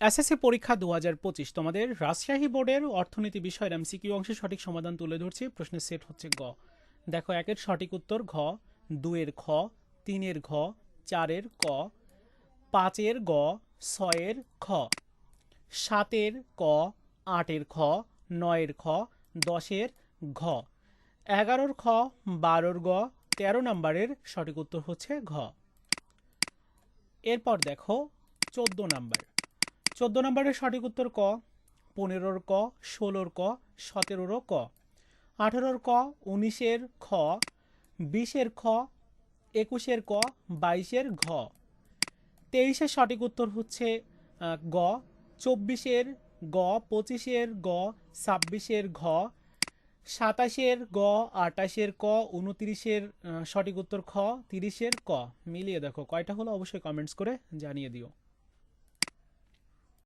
SSC পরীক্ষা দু হাজার পঁচিশ। তোমাদের রাজশাহী বোর্ডের অর্থনীতি বিষয়ের এমসিকিউ অংশের সঠিক সমাধান তুলে ধরছি। প্রশ্নের সেট হচ্ছে গ। দেখো, একের সঠিক উত্তর ঘ দুয়ের খ, তিনের ঘ, চারের ক, পাঁচের গ, ছয়ের খ, সাতের ক, আটের খ, নয়ের খ, দশের ঘ। এগারোর খ, বারোর গ, তেরো নম্বরের সঠিক উত্তর হচ্ছে ঘ। এরপর দেখো, চোদ্দ নাম্বার। চোদ্দ নম্বরের সঠিক উত্তর ক, পনেরোর ক, ষোলোর ক, সতেরোর ক। আঠেরোর ক, উনিশের খ, বিশের খ, একুশের ক, বাইশের ঘ। তেইশের সঠিক উত্তর হচ্ছে গ, চব্বিশের গ, পঁচিশের গ, ছাব্বিশের ঘ, সাতাশের গ, আটাশের ক, উনত্রিশের সঠিক উত্তর খ, তিরিশের ক। মিলিয়ে দেখো, কয়টা হলো অবশ্যই কমেন্টস করে জানিয়ে দিও।